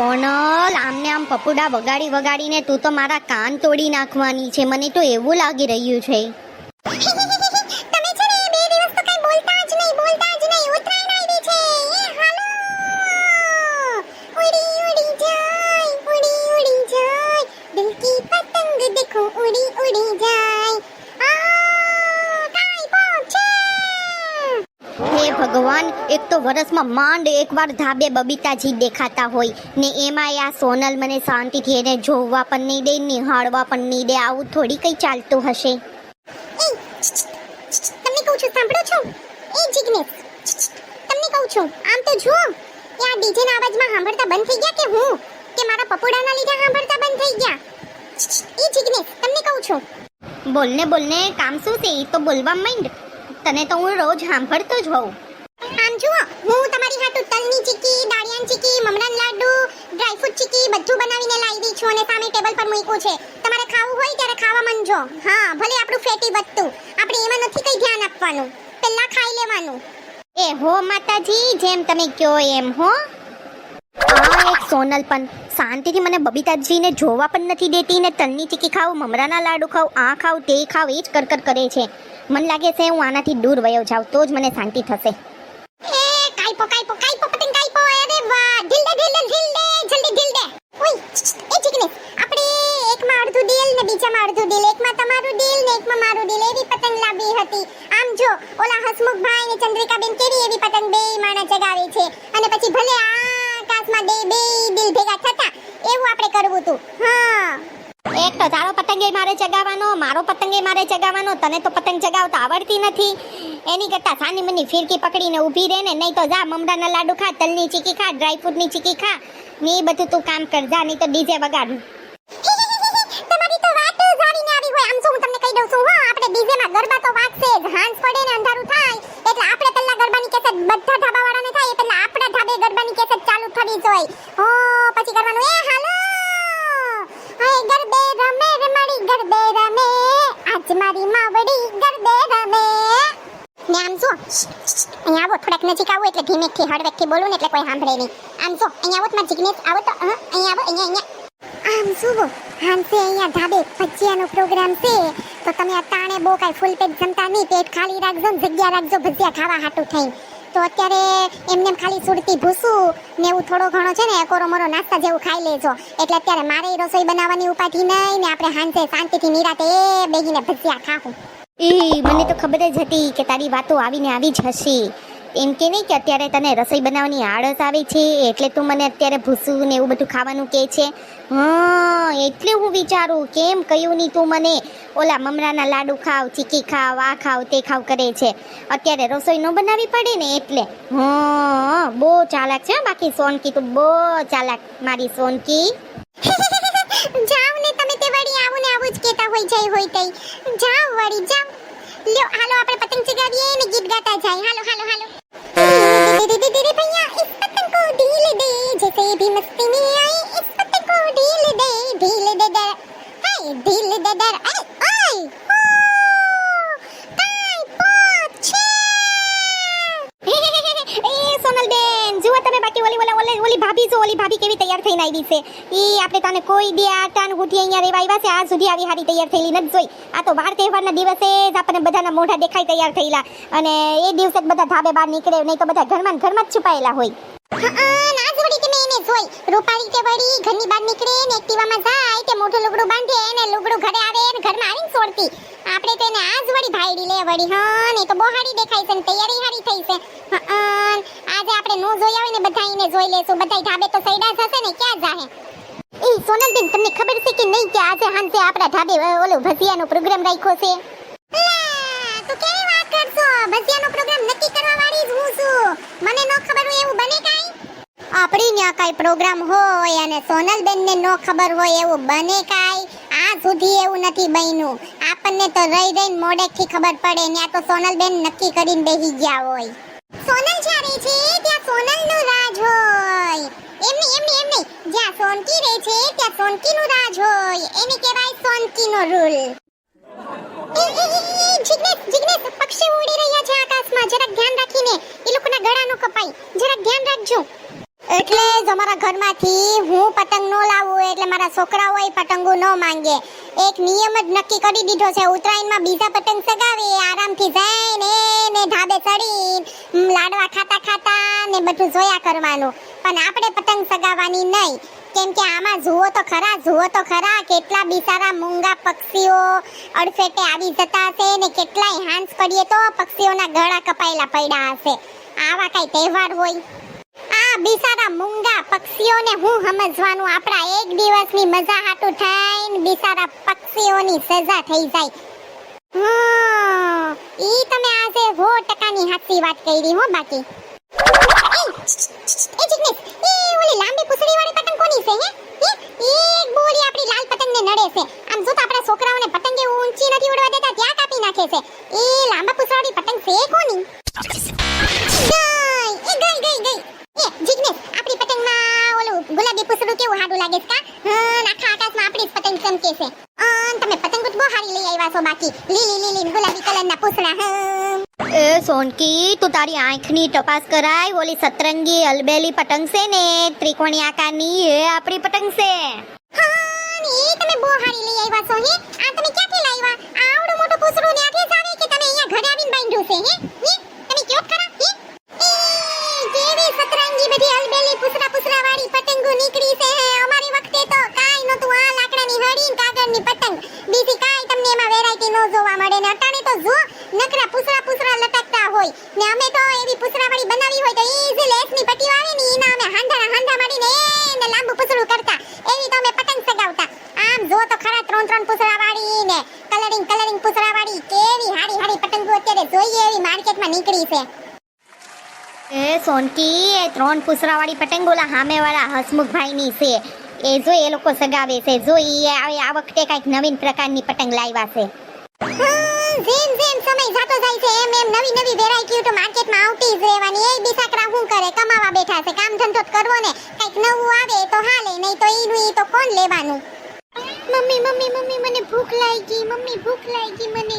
સોનલ, આમને આમ પપુડા વગાડી વગાડીને તું તો મારા કાન તોડી નાખવાની છે. મને તો એવું લાગી રહ્યું છે. એક તો વરસમાં માંડ એકવાર ધાબે બબીતાજી દેખાતા હોય ને એમાં આ સોનલ મને શાંતિથી એને જોવા પણ નહીં દે નિહાળવા પણ નહીં દે આવું થોડી કઈ ચાલતું હશે. એ તમને કહું છું સાંભળો છો? એ જિગ્નેશ તમને કહું છું આમ તો જુઓ કે આ ડીજે ના અવાજમાં સાંભળતા બંધ થઈ ગયા કે હું? કે મારા પપોડાના લીધે સાંભળતા બંધ થઈ ગયા? એ જિગ્નેશ તમને કહું છું. બોલને બોલને કામ શું છે? એ તો બોલવા માંડ. તને તો હું રોજ સાંભળતો જ હોઉં. આમ જુઓ. હું તમારી હાટુ તલની ચીકી, દાળિયાન ચીકી, મમરાન લાડુ ડ્રાયફ્રૂટ ચીકી બધું બનાવીને લાવી દઈ છું અને સામે ટેબલ પર મૂક્યું છે. તમારે ખાવું હોય ત્યારે ખાવા માંડજો હા, ભલે આપણું ફેટી વધતું. આપણે એમાં નથી કંઈ ધ્યાન આપવાનું. પહેલા ખાઈ લેવાનું. એ હો માતાજી, જેમ તમે કયો એમ હો. આ એક સોનલ પણ. શાંતિથી મને બબીતાજીને જોવા પણ નથી દેતી ને તલની ચીકી ખાવ, મમરાના લાડુ ખાવ, આ ખાવ, તે ખાવ, એ જ કરકર કરે છે. મને લાગે છે હું આનાથી દૂર વયો જાઉં, તો જ મને શાંતિ થશે. કાઈપો કાઈપો કાઈપો પતંગ કાઈપો અરે વાહ ઢીલ દે ઢીલ દે ઢીલ દે જલ્દી ઢીલ દે ઓય એ જિગ્નેશ આપણે એકમાં અડધું ડીલ ને બીજામાં અડધું ડીલ. એકમાં તમારું ડીલ ને એકમાં મારું ડીલ. એવી પતંગ લાવી હતી. આમ જો, ઓલા હસમુખભાઈ ને ચંદ્રિકાબેન કેવી એવી પતંગ બે માણા જગાવે છે. અને પછી ભલે આકાશમાં બે બે ડીલ ભેગા થતા, એવું આપણે કરવું હતું હા. એક તો તારો પતંગે મારે ચગાવવાનો, મારો પતંગે મારે ચગાવવાનો, તને તો પતંગ ચગાવતા આવડતી નથી. એની કરતા સાની મની ફિરકી પકડીને ઊભી રહે ને, નહીં તો જા, મમરાના લાડુ ખા, તલની ચીકી ખા ડ્રાયફ્રૂટની ચીકી ખા, ને એ બધું તું કામ કર, જા, નહીં તો ડીજે વગાડ. તમારી તો વાત જાણીને આવી હોય, આમ તો હું તમને કહી દઉં છું, હા, આપણે ડીજે માં ગરબા તો વાગશે જ પડે ને અંધારું થાય, એટલે આપણે પહેલા ગરબાની કેસેટ બધા ધાબા વાળાને થાય, એટલે આપણા ધાબે ગરબાની કેસેટ ચાલુ થવી જોઈએ. હો, પછી કરવાનું, એ હાલો! ગરબે રમે રમાડી ગરબે રમે, આજ મારી માવડી ગરબે રમે. ને આમ જો. અહીંયા આવો, થોડાક નજીક આવો એટલે ધીમેથી હળવેકથી બોલું ને એટલે કોઈ સાંભળે નહીં. આમ જો, અહીંયા આવો તમારા જિગ્નેશ, આવો તો અહીંયા આવો, અહીંયા અહીંયા. આમ જુઓ હાંસે અહીંયા ધાબે ભજીયાનો પ્રોગ્રામ છે. તો તમે અટાણે બહુ કાંઈ ફૂલ પેટ જમતા નહીં, પેટ ખાલી રાખજો ને જગ્યા રાખજો, ભજીયા ખાવા હાટું થઈને. તો અત્યારે એમને ખાલી સુરતી ભૂસું ને એવું થોડો ઘણો છે ને કોરો મોરો નાસ્તા જેવું ખાઈ લેજો. એટલે અત્યારે મારે રસોઈ બનાવવાની ઉપાધિ નહીં ને આપણે હાંસે શાંતિથી નિરાતે એ બેહીને ભજીયા ખાવું એ મને તો ખબર જ હતી કે તારી વાતો આવીને આવી જ હશે. એમ કે નહીં કે અત્યારે તને રસોઈ બનાવવાની આળસ આવે છે, એટલે તું મને અત્યારે ભૂસું ને એવું બધું ખાવાનું કહે છે. હા, એટલે હું વિચારું, કેમ કહ્યું નહીં તું મને? ઓલા મમરાના લાડુ ખાવ, ચીકી ખાવ, આ ખાવ, તે ખાવ કરે છે. અત્યારે રસોઈ ન બનાવવી પડે ને એટલે. હા, બહુ ચાલાક છે બાકી સોનકી, તું બહુ ચાલાક મારી સોનકી. જાવ ને તમે તે વળી આવું ને આવું જ કહેતા હોય, જાય હોય તઈ. જાવ વળી જાવ લ્યો, હાલો, આપણે પતંગ ચગાવીએ ને ગીત ગાતા જાય. હાલો હાલો હાલો. ધીરે ધીરે ધીરે ભૈયા ઇસ પતંગ કો ઢીલ દે. જૈસે ભી મસ્તી મે આઈ ઇસ પતંગ કો ઢીલ દે ઢીલ દે ડર હાય ઢીલ દે ડર આય આય જો ઓલી ભાભી કેવી તૈયાર થઈને આવી છે? ઈ આપણે તને કોઈ દે આટાન ગુઠી અહીંયા રેવા આવ્યા છે? આજ સુધી આવી હારી તૈયાર થયેલી નથી જોઈ. આ તો વાર તહેવારના દિવસે જ આપણને બધાના મોઢા દેખાય તૈયાર થયેલા. અને એ દિવસે જ બધા ધાબે બહાર નીકળે, નહીં તો બધા ઘરમાં ઘરમાં જ છુપાયેલા હોય. મોઢું લુગડું બાંધે ને લુગડું ઘરે આવે ઘરમાં આપણે તો એને આજ વળી ભાઈડી લે વળી, હા ને તો બહુ દેખાય છે તૈયારી હારી થઈ છે. આજે આપણે નો જોયા હોય ને બધા એને જોઈ લેશું. બધા ઢાબે તો સૈડા જશે ને ક્યાં જાહે? એ સોનલબેન તમને ખબર છે કે નહીં કે આજે હાંજે આપણા ઢાબે ઓલો ભજીયાનો પ્રોગ્રામ રાખ્યો છે? લા, તું કેવી વાત કરશો? ભજીયાનો પ્રોગ્રામ નક્કી કરવા વાળી જ હું છું. મને નો ખબર હોય એવું બને કાઈ? આપણી ન્યા કાઈ પ્રોગ્રામ હોય અને સોનલબેન ને નો ખબર હોય એવું બને કાઈ? આ સુધી એવું નથી બન્યું. આપણને તો રહી રહીને મોડેકથી ખબર પડે ન્યા તો સોનલબેન નક્કી કરીને બેહી ગયા હોય. સોનલ જ્યારે છે ત્યાં સોનલનું રાજ હોય. એમની એમની એમની. જ્યાં સોનકી રહે છે ત્યાં સોનકીનું રાજ હોય. એને કહેવાય સોનકીનો રૂલ. એ, એ, પક્ષી ઉડી રહ્યા છે આકાશમાં. જરાક ધ્યાન રાખીને એ લોકોના ગળાનું કપાય જરાક ધ્યાન રાખજો. એટલે જ અમારા ઘરમાંથી હું પતંગ ન લાવું એટલે મારા છોકરાઓએ પતંગો ન માંગે. એક નિયમ જ નક્કી કરી દીધો છે. ઉત્તરાયણમાં બીજા પતંગ સગાવી આરામથી જઈને ને ધાબે ચડી લાડવા ખાતા ખાતા ને બધું જોયા કરવાનું. પણ આપણે પતંગ સગાવવાની નહીં. કેમ કે આમાં જુઓ તો ખરા, જુઓ તો ખરા, કેટલા બિચારા મૂંગા પક્ષીઓ અડફેટે આવી જતા હશે ને કેટલાય હાંસ કરીએ તો પક્ષીઓના ગળા કપાયેલા પડ્યા હશે. આવા કઈ તહેવાર હોય? આ બિસારા મૂંગા પક્ષીઓને હું સમજવાનું? આપણા એક દિવસની મજા હાટું થઈને બિસારા પક્ષીઓની સજા થઈ જાય. ઈ તમે આજે સો ટકાની સાચી વાત કરી હો બાકી. પતંગ કોની ઊંચી નથી ઉડવા દેતા, ત્યાં કાપી નાખે છે. એ લાંબા પૂંછડી પતંગ છે કોની ગઈ એ ગઈ ગઈ ગઈ એ જિગ્નેશ આપણી પતંગમાં ઓલું ગુલાબી પૂંછડું કેવું સારું લાગે છે કા હા આખા આકાશમાં આપણી જ પતંગ ચમકે છે અન તમે પતંગ જ બહુ સારી બાકી લીલી લીલી ગુલાબી કલરના પૂંછડા એ સોનકી તું તારી આંખની તપાસ કરાય ઓલી સતરંગી અલબેલી પતંગ છે ને ત્રિકોણી આકારની એ આપણી પતંગ છે હા એ તમે બહુ હારી લઈ આવ્યા છો હે આ તમે ક્યાંથી લાવ્યા આવડો મોટો પૂસડો ને આટલે જ કે તમે અહીંયા ઘરે આવીને બાંધ્યો છે હે હે તમે કયો ખરા હે એ કેવી સતરંગી બધી અલબેલી પૂછડા પૂછડા વાળી પતંગો નીકળી છે હે અમારી વખતે તો કાઈ નતું આ લાકડાની હળી ને કાગળની પતંગ બીજી કાઈ તમને એમાં વેરાયટી નો જોવા મળે ને અટાણે તો જો નકરા પૂછડા પૂછડા લટકતા હોય ને અમે તો એવી પૂછડા વાળી બનાવી હોય તો ઈઝી લેસની પટ્ટીઓ આવે ને એના અમે હાંધા હાંધા મારીને એને લાંબુ પૂછડું કરતા એવી તો અમે પતંગ સગાવતા આમ જો તો ખરા ત્રણ ત્રણ પૂસરા વાળી ને કલરિંગ કલરિંગ પૂસરા વાળી કેવી હારી હારી પતંગો અત્યારે જોઈએ એવી માર્કેટમાં નીકળી છે. એ સોનકી એ ત્રણ પૂસરાવાળી પતંગ ઓલા સામેવાળા હસમુખભાઈની છે. એ જો એ લોકો સગાવે છે. જો એ આ વખતે કંઈક નવીન પ્રકારની પતંગ લાવ્યા છે. જેમ જેમ સમય જતો જાય છે એમ એમ નવી નવી વેરાયટીઓ તો માર્કેટમાં આવતી જ રહેવાની. એ બિસાકરા શું કરે? કમાવા બેઠા છે. કામ ધંધો કરવો ને. કંઈક નવું આવે તો હાલે નહીં તો એનું એ તો કોણ લેવાનું? મમ્મી મમ્મી મમ્મી મને ભૂખ લાગી મમ્મી ભૂખ લાગી મને.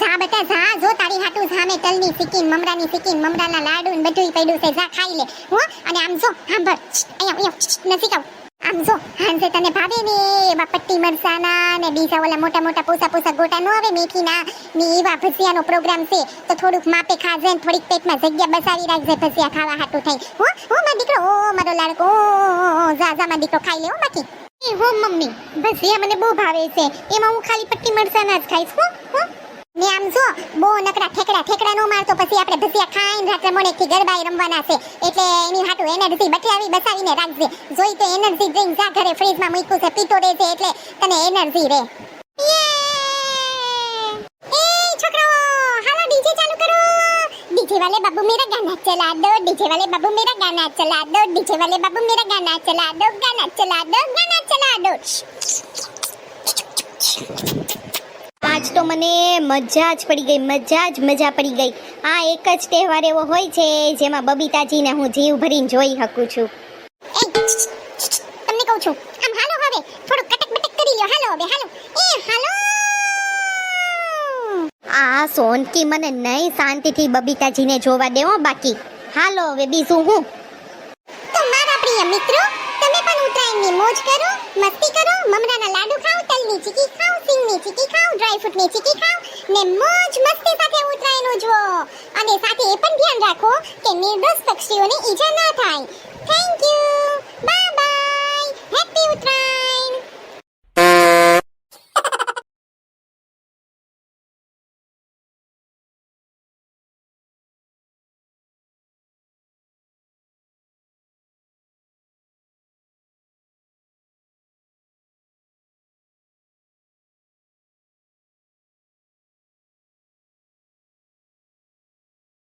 જા બેટા જા જો તારી હાટુ સામે તલની સિકીન મમરાની સિકીન મમરાના લાડુ ને બધું પડ્યું છે જા ખાઈ લે હો અને આમ જો સાંભળ અહીંયા અહીંયા નથી કહું. આમ જો હાંજે તને ભાવે ને એવા પટ્ટી મરસાના ને બીજા ઓલા મોટા મોટા પોસા પોસા ગોટા નો આવે મેથીના ને એવા ભજીયાનો પ્રોગ્રામ છે તો થોડુંક માપે ખાજે ને થોડીક પેટમાં જગ્યા બસાવી રાખજે ભજીયા ખાવા હાટું થઈ. હો હો મારો દીકરો ઓ મારો લાડકો ઓ, ઓ, ઓ, જા જા મારો દીકરો ખાઈ લે હો બાકી. એ હો મમ્મી ભજીયા મને બહુ ભાવે છે. એમાં હું ખાલી પટ્ટી મરચાના જ ખાઈશ, હું હું. ને આમ જો, બહુ નકરા ઠેકડા ઠેકડા નો મારતો, પછી આપણે ભજીયા ખાઈને રાત્રે મોડે થી ગરબાએ રમવાના છે. એટલે એની હાટુ એનર્જી બઠાવી, બસાવીને રાખજે. જોઈ તો એનર્જી ડ્રિંક જા ઘરે ફ્રીજમાં મૂક્યું છે, પીતો રહેજે એટલે તને એનર્જી રહે એ છોકરાઓ હાલો ડીજે ચાલુ કરો डीजे वाले बाबू मेरा गाना चला दो डीजे वाले बाबू मेरा गाना चला दो डीजे वाले बाबू मेरा गाना चला दो गाना चला दो गाना चला दो આજ તો મને મજા જ પડી ગઈ મજા જ મજા પડી ગઈ આ એક જ તહેવાર એવો હોય છે જેમાં બબીતાજીને હું જીવ ભરીને જોઈ શકું છું એ તમને કહું છું આમ હાલો સોનકી મને નહીં શાંતિથી બબીતાજીને જોવા દેવો બાકી. હાલો, હવે બીજું હું. તો મારા પ્રિય મિત્રો, તમે પણ ઉત્તરાયણની મોજ કરો, મસ્તી કરો, મમરાના લાડુ ખાઓ, તલની ચીકી ખાઓ, સિંગની ચીકી ખાઓ ડ્રાયફ્રૂટની ચીકી ખાઓ, ને મોજ મસ્તી સાથે ઉત્તરાયણ ઉજવો. અને સાથે એ પણ ધ્યાન રાખો કે નિર્દોષ પક્ષીઓને ઈજા ના થાય. Thank you